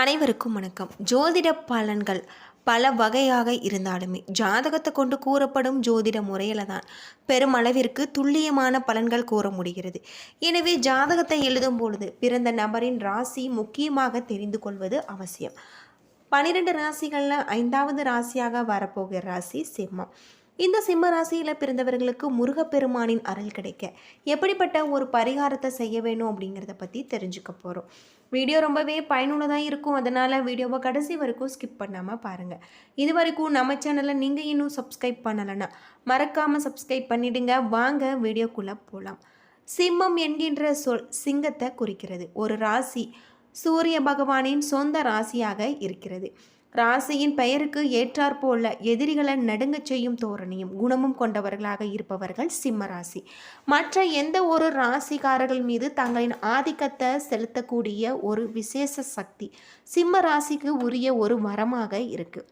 அனைவருக்கும் வணக்கம். ஜோதிட பலன்கள் பல வகையாக இருந்தாலுமே ஜாதகத்தை கொண்டு கூறப்படும் ஜோதிட முறையில் தான் பெருமளவிற்கு துல்லியமான பலன்கள் கூற முடிகிறது. எனவே ஜாதகத்தை எழுதும் பொழுது பிறந்த நபரின் ராசி முக்கியமாக தெரிந்து கொள்வது அவசியம். பன்னிரெண்டு ராசிகளில் ஐந்தாவது ராசியாக வரப்போகிற ராசி சிம்மம். இந்த சிம்ம ராசியில் பிறந்தவர்களுக்கு முருகப்பெருமானின் அருள் கிடைக்க எப்படிப்பட்ட ஒரு பரிகாரத்தை செய்ய வேணும் அப்படிங்கிறத பற்றி தெரிஞ்சுக்க போகிறோம் வீடியோ ரொம்பவே பயனுள்ளதாக இருக்கும். அதனால் வீடியோவை கடைசி வரைக்கும் ஸ்கிப் பண்ணாமல் பாருங்கள் இது வரைக்கும் நம்ம சேனலை நீங்கள் இன்னும் சப்ஸ்கிரைப் பண்ணலைன்னா மறக்காமல் சப்ஸ்கிரைப் பண்ணிவிடுங்க வாங்க வீடியோக்குள்ளே போகலாம் சிம்மம் என்கின்ற சொல் சிங்கத்தை குறிக்கிறது. ஒரு ராசி சூரிய பகவானின் சொந்த ராசியாக இருக்கிறது. ராசியின் பெயருக்கு ஏற்றாற்போல எதிரிகளை நடுங்கச் செய்யும் தோரணையும் குணமும் கொண்டவர்களாக இருப்பவர்கள் சிம்ம ராசி. மற்ற எந்த ஒரு ராசிக்காரர்கள் மீது தங்களின் ஆதிக்கத்தை செலுத்தக்கூடிய ஒரு விசேஷ சக்தி சிம்ம ராசிக்கு உரிய ஒரு மரமாக இருக்குது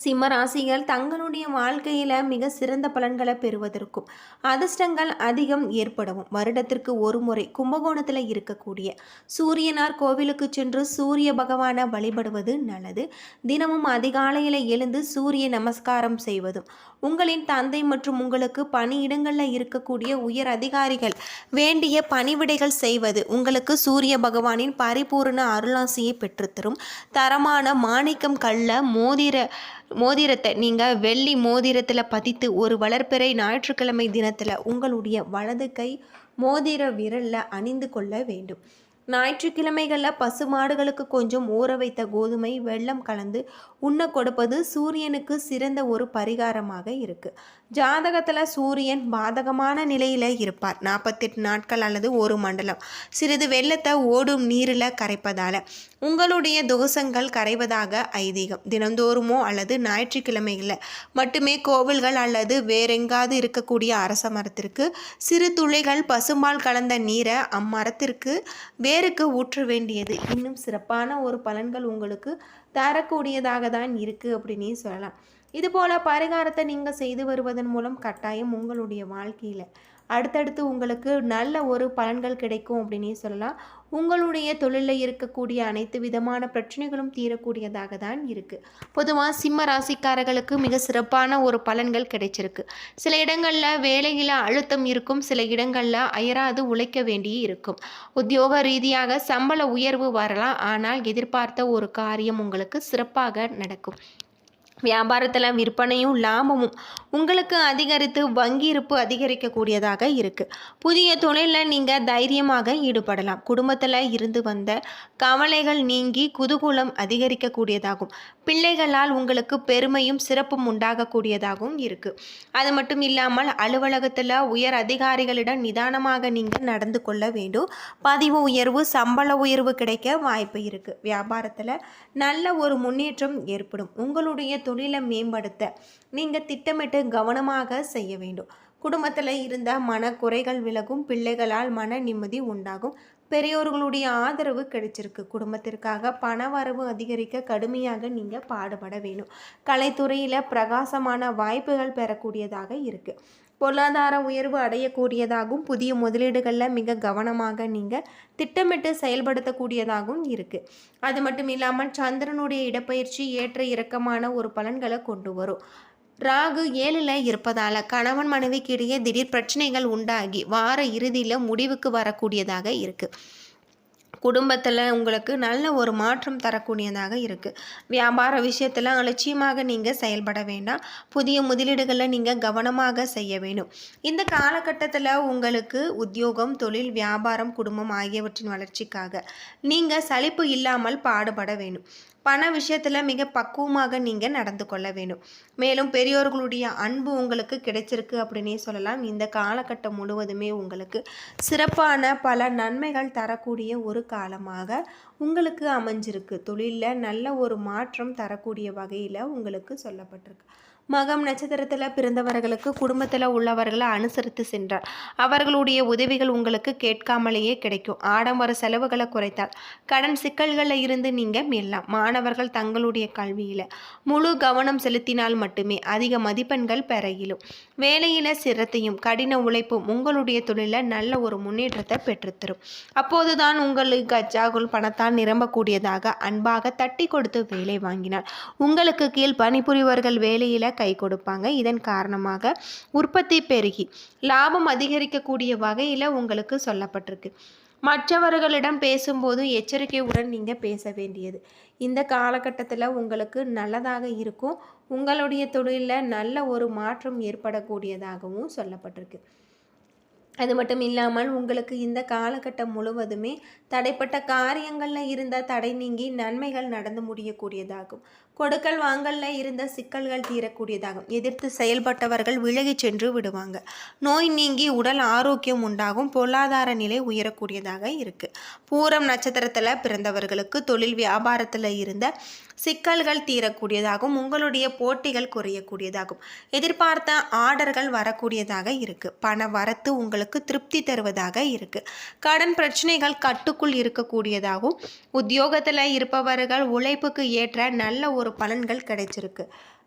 சிம்ம ராசிகள் தங்களுடைய வாழ்க்கையில் மிக சிறந்த பலன்களை பெறுவதற்கும் அதிர்ஷ்டங்கள் அதிகம் ஏற்படவும் வருடத்திற்கு ஒரு முறை கும்பகோணத்தில் இருக்கக்கூடிய சூரியனார் கோவிலுக்கு சென்று சூரிய பகவானை வழிபடுவது நல்லது. தினமும் அதிகாலையில் எழுந்து சூரிய நமஸ்காரம் செய்வதும் உங்களின் தந்தை மற்றும் உங்களுக்கு பணியிடங்களில் இருக்கக்கூடிய உயர் அதிகாரிகள் வேண்டிய பணிவிடைகள் செய்வது உங்களுக்கு சூரிய பகவானின் பரிபூர்ண அருளாசியை பெற்றுத்தரும். தரமான மாணிக்கம் கள்ள மோதிர மோதிரத்தை நீங்கள் வெள்ளி மோதிரத்தில் பதித்து ஒரு வளர்ப்பிறை ஞாயிற்றுக்கிழமை தினத்தில் உங்களுடைய வலது கை மோதிர விரலில் அணிந்து கொள்ள வேண்டும். ஞாயிற்றுக்கிழமைகளில் பசு மாடுகளுக்கு கொஞ்சம் ஊற வைத்த கோதுமை வெள்ளம் கலந்து உண்ண கொடுப்பது சூரியனுக்கு சிறந்த ஒரு பரிகாரமாக இருக்குது ஜாதகத்தில் சூரியன் பாதகமான நிலையில் இருப்பார். நாற்பத்தெட்டு நாட்கள் அல்லது ஒரு மண்டலம். சிறிது வெள்ளத்தை ஓடும் நீரில் கரைப்பதால் உங்களுடைய தோஷங்கள் கரைவதாக ஐதீகம். தினந்தோறுமோ அல்லது ஞாயிற்றுக்கிழமைகளில் மட்டுமே கோவில்கள் அல்லது வேறெங்காவது இருக்கக்கூடிய அரச மரத்திற்கு சிறு துளிகள் பசும்பால் கலந்த நீரை அம்மரத்திற்கு வேருக்கு ஊற்ற வேண்டியது. இன்னும் சிறப்பான ஒரு பலன்கள் உங்களுக்கு தரக்கூடியதாக தான் இருக்குது அப்படின்னு சொல்லலாம். இதுபோல் பரிகாரத்தை நீங்கள் செய்து வருவதன் மூலம் கட்டாயம் உங்களுடைய வாழ்க்கையில் அடுத்தடுத்து உங்களுக்கு நல்ல ஒரு பலன்கள் கிடைக்கும் அப்படின்னே சொல்லலாம். உங்களுடைய தொழிலில் இருக்கக்கூடிய அனைத்து விதமான பிரச்சனைகளும் தீரக்கூடியதாக தான் இருக்குது பொதுவாக சிம்ம ராசிக்காரர்களுக்கு மிக சிறப்பான ஒரு பலன்கள் கிடைச்சிருக்கு. சில இடங்களில் வேலையில் அழுத்தம் இருக்கும் சில இடங்களில் அயராது உழைக்க வேண்டி இருக்கும். உத்தியோக ரீதியாக சம்பள உயர்வு வரலாம் ஆனால் எதிர்பார்த்த ஒரு காரியம் உங்களுக்கு சிறப்பாக நடக்கும். வியாபாரத்தில் விற்பனையும் லாபமும் உங்களுக்கு அதிகரித்து வங்கி இருப்பு அதிகரிக்கக்கூடியதாக இருக்குது புதிய தொழிலில் நீங்கள் தைரியமாக ஈடுபடலாம். குடும்பத்தில் இருந்து வந்த கவலைகள் நீங்கி குதூகூலம் அதிகரிக்கக்கூடியதாகும். பிள்ளைகளால் உங்களுக்கு பெருமையும் சிறப்பும் உண்டாகக்கூடியதாகவும் இருக்குது அது மட்டும் இல்லாமல் அலுவலகத்தில் உயர் அதிகாரிகளிடம் நிதானமாக நீங்கள் நடந்து கொள்ள வேண்டும். பதிவு உயர்வு சம்பள உயர்வு கிடைக்க வாய்ப்பு இருக்குது வியாபாரத்தில் நல்ல ஒரு முன்னேற்றம் ஏற்படும். உங்களுடைய தொழிலை மேம்படுத்த நீங்கள் திட்டமிட்டு கவனமாக செய்ய வேண்டும். குடும்பத்தில் இருந்த மனக்குறைகள் விலகும் பிள்ளைகளால் மன நிம்மதி உண்டாகும். பெரியோர்களுடைய ஆதரவு கிடைச்சிருக்கு. குடும்பத்திற்காக பண வரவு அதிகரிக்க கடுமையாக நீங்கள் பாடுபட வேணும் கலைத்துறையில் பிரகாசமான வாய்ப்புகள் பெறக்கூடியதாக இருக்குது பொருளாதார உயர்வு அடையக்கூடியதாகவும் புதிய முதலீடுகளில் மிக கவனமாக நீங்கள் திட்டமிட்டு செயல்படுத்தக்கூடியதாகவும் இருக்குது அது மட்டும் இல்லாமல் சந்திரனுடைய இடப்பயிற்சி ஏற்ற இறக்கமான ஒரு பலன்களை கொண்டு வரும். ராகு ஏழில் இருப்பதால் கணவன் மனைவிக்கு இடையே திடீர் பிரச்சனைகள் உண்டாகி வார இறுதியில் முடிவுக்கு வரக்கூடியதாக இருக்குது குடும்பத்தில் உங்களுக்கு நல்ல ஒரு மாற்றம் தரக்கூடியதாக இருக்குது வியாபார விஷயத்தில் அலட்சியமாக நீங்கள் செயல்பட வேண்டாம். புதிய முதலீடுகளை நீங்கள் கவனமாக செய்ய வேணும் இந்த காலகட்டத்தில் உங்களுக்கு உத்தியோகம் தொழில் வியாபாரம் குடும்பம் ஆகியவற்றின் வளர்ச்சிக்காக நீங்கள் சலிப்பு இல்லாமல் பாடுபட வேணும் பண விஷயத்தில் மிக பக்குவமாக நீங்கள் நடந்து கொள்ள வேண்டும். மேலும் பெரியோர்களுடைய அன்பு உங்களுக்கு கிடைச்சிருக்கு அப்படின்னே சொல்லலாம். இந்த காலகட்டம் முழுவதுமே உங்களுக்கு சிறப்பான பல நன்மைகள் தரக்கூடிய ஒரு காலமாக உங்களுக்கு அமைஞ்சிருக்கு. தொழிலில் நல்ல ஒரு மாற்றம் தரக்கூடிய வகையில் உங்களுக்கு சொல்லப்பட்டிருக்கு. மகம் நட்சத்திரத்தில் பிறந்தவர்களுக்கு குடும்பத்தில் உள்ளவர்களை அனுசரித்து சென்றார். அவர்களுடைய உதவிகள் உங்களுக்கு கேட்காமலேயே கிடைக்கும். ஆடம்பர செலவுகளை குறைத்தால். கடன் சிக்கல்களில் இருந்து நீங்கள் மீளலாம். மாணவர்கள் தங்களுடைய கல்வியில் முழு கவனம் செலுத்தினால் மட்டுமே அதிக மதிப்பெண்கள் பெற இயலும் வேலையில் சிரத்தையும் கடின உழைப்பும் உங்களுடைய தொழிலில் நல்ல ஒரு முன்னேற்றத்தை பெற்றுத்தரும். அப்போதுதான் உங்களுக்கு அச்சாகுள் பணத்தால் நிரம்பக்கூடியதாக அன்பாக தட்டி கொடுத்து வேலை வாங்கினார். உங்களுக்கு கீழ் பணிபுரிவர்கள் வேலையில் கை கொடுப்பாங்க இதன் காரணமாக உற்பத்தி பெருகி லாபம் அதிகரிக்கக்கூடிய வகையில் உங்களுக்கு சொல்லப்பட்டிருக்கு. மற்றவர்களிடம் பேசும்போது எச்சரிக்கையுடன் நீங்கள் பேச வேண்டியது. இந்த காலகட்டத்தில் உங்களுக்கு நல்லதாக இருக்கும். உங்களுடைய தொழிலில் நல்ல ஒரு மாற்றம் ஏற்படக்கூடியதாகவும் சொல்லப்பட்டிருக்கு. அது மட்டும் இல்லாமல் உங்களுக்கு இந்த காலகட்டம் முழுவதுமே தடைப்பட்ட காரியங்களில் இருந்த தடை நீங்கி நன்மைகள் நடந்து முடியக்கூடியதாகும். கொடுக்கல் வாங்கல்ல இருந்த சிக்கல்கள் தீரக்கூடியதாகும். எதிர்த்து செயல்பட்டவர்கள் விலகிச் சென்று விடுவாங்க. நோய் நீங்கி உடல் ஆரோக்கியம் உண்டாகும். பொருளாதார நிலை உயரக்கூடியதாக இருக்குது பூரம் நட்சத்திரத்தில் பிறந்தவர்களுக்கு தொழில் வியாபாரத்தில் இருந்த சிக்கல்கள் தீரக்கூடியதாகும். உங்களுடைய போட்டிகள் குறையக்கூடியதாகும். எதிர்பார்த்த ஆர்டர்கள் வரக்கூடியதாக இருக்குது பண வரத்து உங்களுக்கு திருப்தி தருவதாக இருக்குது கடன் பிரச்சனைகள் கட்டுக்குள் இருக்கக்கூடியதாகவும் உத்தியோகத்தில் இருப்பவர்கள் உழைப்புக்கு ஏற்ற நல்ல ஒரு பலன்கள் கிடைச்சிருக்கு.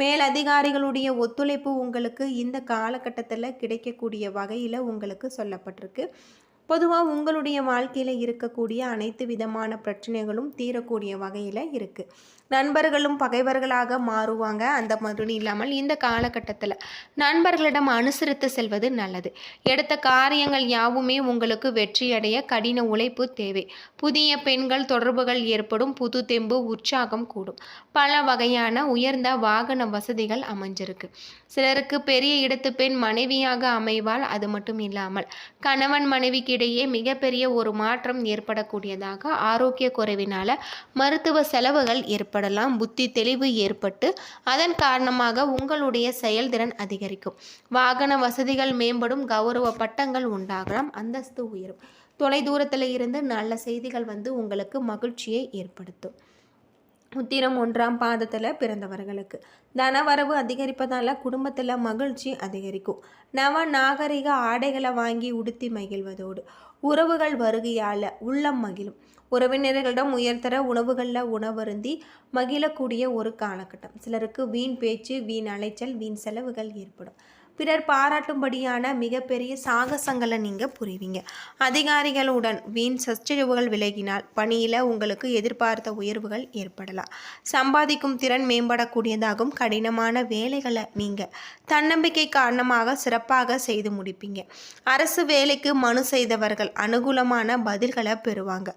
மேல் அதிகாரிகளுடைய ஒத்துழைப்பு உங்களுக்கு இந்த காலகட்டத்தில் கிடைக்கக்கூடிய வகையில் உங்களுக்கு சொல்லப்பட்டிருக்கு. பொதுவாக உங்களுடைய வாழ்க்கையில் இருக்கக்கூடிய அனைத்து விதமான பிரச்சனைகளும் தீரக்கூடிய வகையில் இருக்குது நண்பர்களும் பகைவர்களாக மாறுவாங்க. அந்த மாதிரி இல்லாமல் இந்த காலகட்டத்தில் நண்பர்களிடம் அனுசரித்து செல்வது நல்லது. எடுத்த காரியங்கள் யாவுமே உங்களுக்கு வெற்றியடைய கடின உழைப்பு தேவை. புதிய பெண்கள் தொடர்புகள் ஏற்படும். புது தெம்பு உற்சாகம் கூடும். பல வகையான உயர்ந்த வாகன வசதிகள் அமைஞ்சிருக்கு. சிலருக்கு பெரிய இடத்து பெண் மனைவியாக அமைவால் அது மட்டும் இல்லாமல் கணவன் மனைவிக்கு இடையே மிகப்பெரிய ஒரு மாற்றம் ஏற்படக்கூடியதாக ஆரோக்கிய குறைவினால மருத்துவ செலவுகள் ஏற்படலாம். புத்தி தெளிவு ஏற்பட்டு அதன் காரணமாக உங்களுடைய செயல்திறன் அதிகரிக்கும். வாகன வசதிகள் மேம்படும். கௌரவ பட்டங்கள் உண்டாகலாம். அந்தஸ்து உயரும். தொலை தூரத்தில் இருந்து நல்ல செய்திகள் வந்து உங்களுக்கு மகிழ்ச்சியை ஏற்படுத்தும். உத்திரம் ஒன்றாம் பாதத்தில் பிறந்தவர்களுக்கு. தனவரவு அதிகரிப்பதால் குடும்பத்தில் மகிழ்ச்சி அதிகரிக்கும். நவ நாகரிக ஆடைகளை வாங்கி உடுத்தி மகிழ்வதோடு உறவுகள் வருகையால் உள்ளம் மகிழும். உறவினர்களிடம் உயர்தர உணவுகளில் உணவருந்தி மகிழக்கூடிய ஒரு காலகட்டம். சிலருக்கு வீண் பேச்சு வீண் அலைச்சல் வீண் செலவுகள் ஏற்படும். பிறர் பாராட்டும்படியான மிகப்பெரிய சாகசங்களை நீங்கள் புரிவீங்க. அதிகாரிகளுடன் வீண் சச்சரவுகள் விலகினால் பணியில் உங்களுக்கு எதிர்பார்த்த உயர்வுகள் ஏற்படலாம். சம்பாதிக்கும் திறன் மேம்படக்கூடியதாகும். கடினமான வேலைகளை நீங்கள் தன்னம்பிக்கை காரணமாக சிறப்பாக செய்து முடிப்பீங்க. அரசு வேலைக்கு மனு செய்தவர்கள் அனுகூலமான பதில்களை பெறுவாங்க.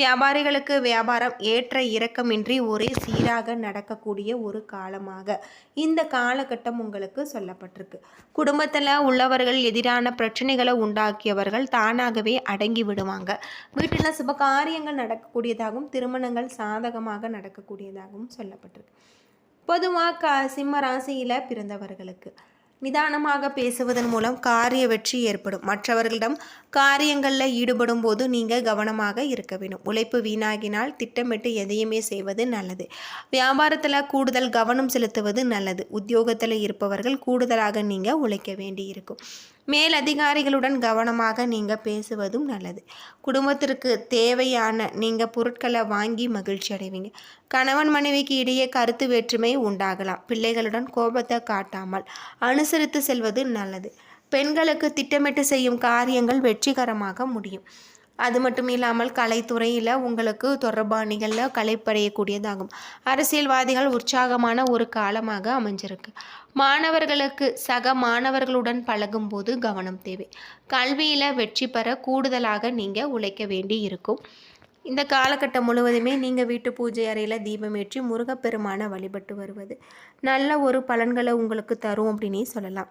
வியாபாரிகளுக்கு வியாபாரம் ஏற்ற இறக்கமின்றி ஒரே சீராக நடக்கக்கூடிய ஒரு காலமாக இந்த காலகட்டம் உங்களுக்கு சொல்லப்பட்டிருக்கு. குடும்பத்தில் உள்ளவர்கள் எதிரான பிரச்சனைகளை உண்டாக்கியவர்கள் தானாகவே அடங்கி விடுவாங்க. வீட்டில் சுப காரியங்கள் நடக்கக்கூடியதாகவும் திருமணங்கள் சாதகமாக நடக்கக்கூடியதாகவும் சொல்லப்பட்டிருக்கு. பொதுவாக க சிம்ம ராசியில் பிறந்தவர்களுக்கு. நிதானமாக பேசுவதன் மூலம் காரிய வெற்றி ஏற்படும். மற்றவர்களிடம் காரியங்களில் ஈடுபடும் போது நீங்கள் கவனமாக இருக்க வேண்டும். உழைப்பு வீணாகினால் திட்டமிட்டு எதையுமே செய்வது நல்லது. வியாபாரத்தில் கூடுதல் கவனம் செலுத்துவது நல்லது. உத்தியோகத்தில் இருப்பவர்கள் கூடுதலாக நீங்கள் உழைக்க வேண்டி மேலதிகாரிகளுடன் மேல் அதிகாரிகளுடன் கவனமாக நீங்கள் பேசுவதும் நல்லது. குடும்பத்திற்கு தேவையான நீங்கள் பொருட்களை வாங்கி மகிழ்ச்சி அடைவீங்க. கணவன் மனைவிக்கு இடையே கருத்து வேற்றுமை உண்டாகலாம். பிள்ளைகளுடன் கோபத்தை காட்டாமல் அனுசரித்து செல்வது நல்லது. பெண்களுக்கு திட்டமிட்டு செய்யும் காரியங்கள் வெற்றிகரமாக முடியும். அது மட்டும் இல்லாமல் கலைத்துறையில் உங்களுக்கு தொடர்பாணிகளில் கலைப்படையக்கூடியதாகும். அரசியல்வாதிகள் உற்சாகமான ஒரு காலமாக அமைஞ்சிருக்கு. மாணவர்களுக்கு சக மாணவர்களுடன் பழகும்போது கவனம் தேவை. கல்வியில் வெற்றி பெற கூடுதலாக நீங்கள் உழைக்க வேண்டி இருக்கும் இந்த காலகட்டம் முழுவதுமே நீங்கள் வீட்டு பூஜை அறையில் தீபமேற்றி முருகப்பெருமான வழிபட்டு வருவது நல்ல ஒரு பலன்களை உங்களுக்கு தரும் அப்படின்னே சொல்லலாம்.